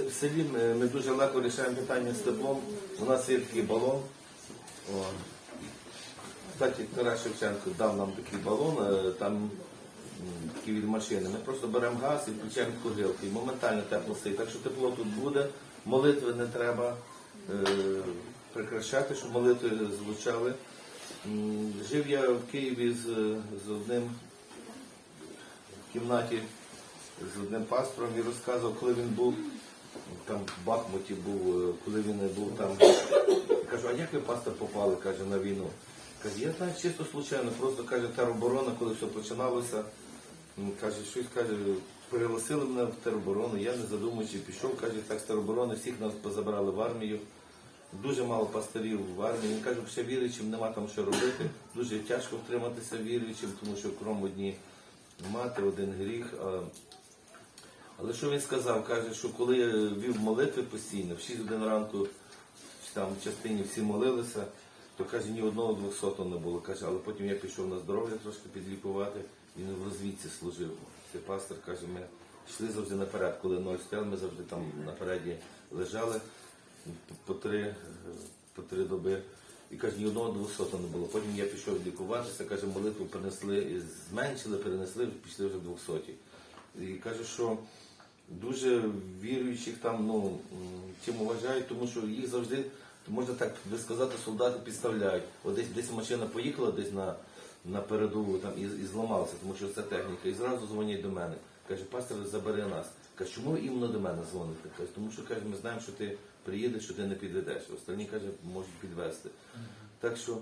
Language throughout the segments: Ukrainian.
в селі ми, ми дуже легко рішаємо питання з теплом. У нас є такий балон. О. Кстати, Тарас Шевченко дав нам такий балон, е, там такий від машини. Ми просто беремо газ і включаємо курилки. Моментально тепло стоїть. Так що тепло тут буде, молитви не треба е, прикрашати, щоб молитви звучали. Жив я в Києві з, з одним в кімнаті з одним пастором і розказував, коли він був там в Бахмуті був, е, коли він був там. Кажу, а як ви пастор попали, каже, на війну? Каже, я знаю чисто случайно, просто каже, тероборона, коли все починалося, каже, щось каже, переголосили мене в тероборону, я не задумуючи, пішов, каже, так з тероборони всіх нас позабрали в армію. Дуже мало пасторів в армії. Він каже, ще віруючим нема там що робити. Дуже тяжко втриматися віруючим, тому що кром одні мати, один гріх. Але що він сказав? Каже, що коли вів молитви постійно, в 6 годин ранку там в частині всі молилися, то каже, ні одного двохсотого не було. Каже, але потім я пішов на здоров'я трошки підлікувати, він в розвідці служив. Цей пастор каже, ми йшли завжди наперед, коли ноль стояли, ми завжди там напереді лежали по три, по три доби. І каже, ні одного двохсотого не було. Потім я пішов лікуватися, каже, молитву перенесли, зменшили, перенесли, пішли вже двохсоті. І каже, що дуже віруючих там, ну, чим вважають, тому що їх завжди, можна так би сказати, солдати підставляють. От десь, десь машина поїхала десь на, на передову там, і, і зламалася, тому що це техніка. І зразу дзвонять до мене. Каже, пастор, забери нас. Каже, чому іменно до мене дзвоните? Каже, тому що каже, ми знаємо, що ти приїдеш, що ти не підведеш. Останні каже, можуть підвести. Так що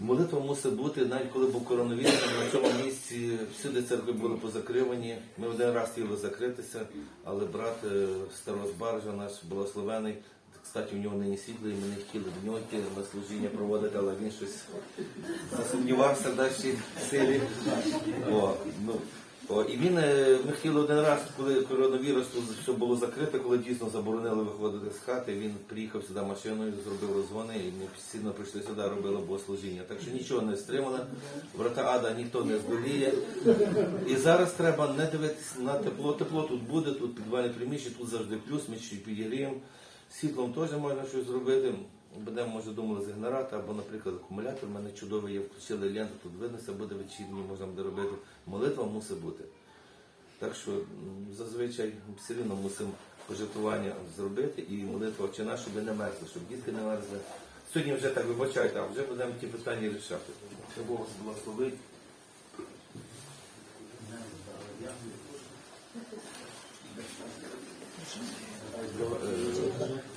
Молитва мусить бути, навіть коли був коронавірус, на цьому місці всюди церкви були позакривані. Ми один раз хотіли закритися, але брат е, Старос Баржа, наш благословений, кстати, у нього нині світло, і ми не хотіли до нього на служіння проводити, але він щось засумнівався в нашій силі. О, ну, о, і він, е, ми хотіли один раз, коли коронавірус тут все було закрите, коли дійсно заборонили виходити з хати, він приїхав сюди машиною, зробив розгони, і ми сильно прийшли сюди, робили богослужіння. Так що нічого не стримано, врата ада ніхто не здоліє. І зараз треба не дивитися на тепло. Тепло тут буде, тут підвальне приміщення, тут завжди плюс, ми ще підігріємо. Світлом теж можна щось зробити. Будемо, може, думали з генератора, або, наприклад, акумулятор. У мене чудовий є, включили ленту, тут виднося, буде вечірній, можна буде робити. Молитва мусить бути. Так що зазвичай все рівно мусимо пожертвування зробити і молитва вчена, щоб не мерзли, щоб дітки не мерзли. Сьогодні вже так вибачайте, а вже будемо ті питання рішати. Бог вас благословить. Е,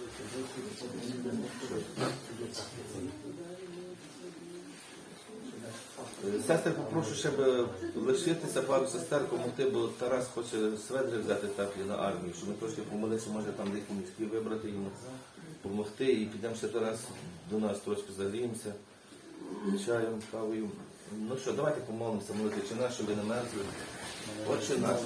Сестер, попрошу ще б лишитися пару сестер допомогти, бо Тарас хоче сведри взяти теплі на армію, щоб ми трошки помолитися, може там деякі міські вибрати йому, допомогти. І підемо ще Тарас до нас трошки загріємося чаєм, кавою. Ну що, давайте помолимося, молити чи наш, щоб не мерзли. Отче наш,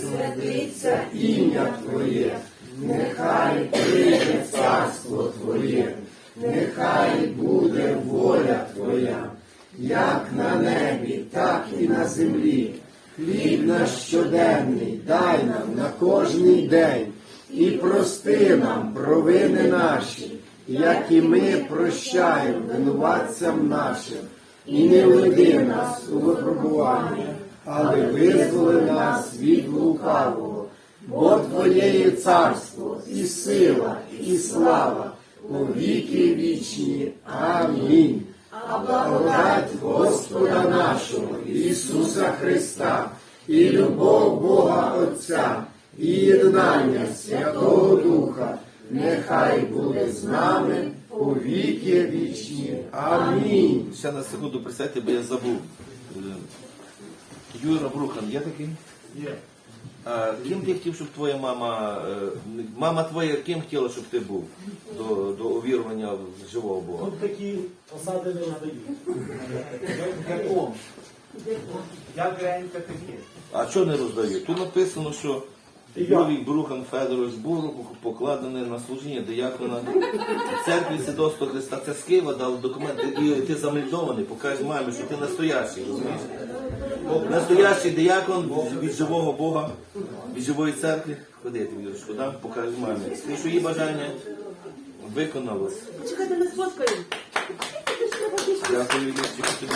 святиться ім'я Твоє, нехай прийде царство Твоє, нехай буде воля Твоя, як на небі, так і на землі. Хліб наш щоденний дай нам на кожний день. І прости нам провини наші, як і ми прощаємо винуватцям нашим, і не веди нас у випробування, але визволи нас від лукавого, бо Твоє є царство, і сила, і слава у віки вічні. Амінь. А благодать Господа нашого Ісуса Христа, і любов Бога Отця, і єднання Святого Духа, нехай буде з нами у віки вічні. Амінь. Ще на секунду присядьте, бо я забув. Е, Юра Брухан, є такий? Є. А ким ти хотів, щоб твоя мама, е, мама твоя ким хотіла, щоб ти був до, до увірування в живого Бога? Тут такі посади не надають. Яком? Як ренька такі. А що не роздають? Тут написано, що Юрій Брухан Федорович Буру покладений на служіння диякона церкві Седостого Христа. Це Скива Києва дали документи. І ти замельдований, покажи мамі, що ти настоящий. розумієш? Настоящий диякон від живого Бога, від живої церкви. Ходи, ти Юрочку, да? покажи мамі. Скажи, що її бажання виконалось. Чекайте, ми сфоткаємо. Дякую, Юрочку, тобі.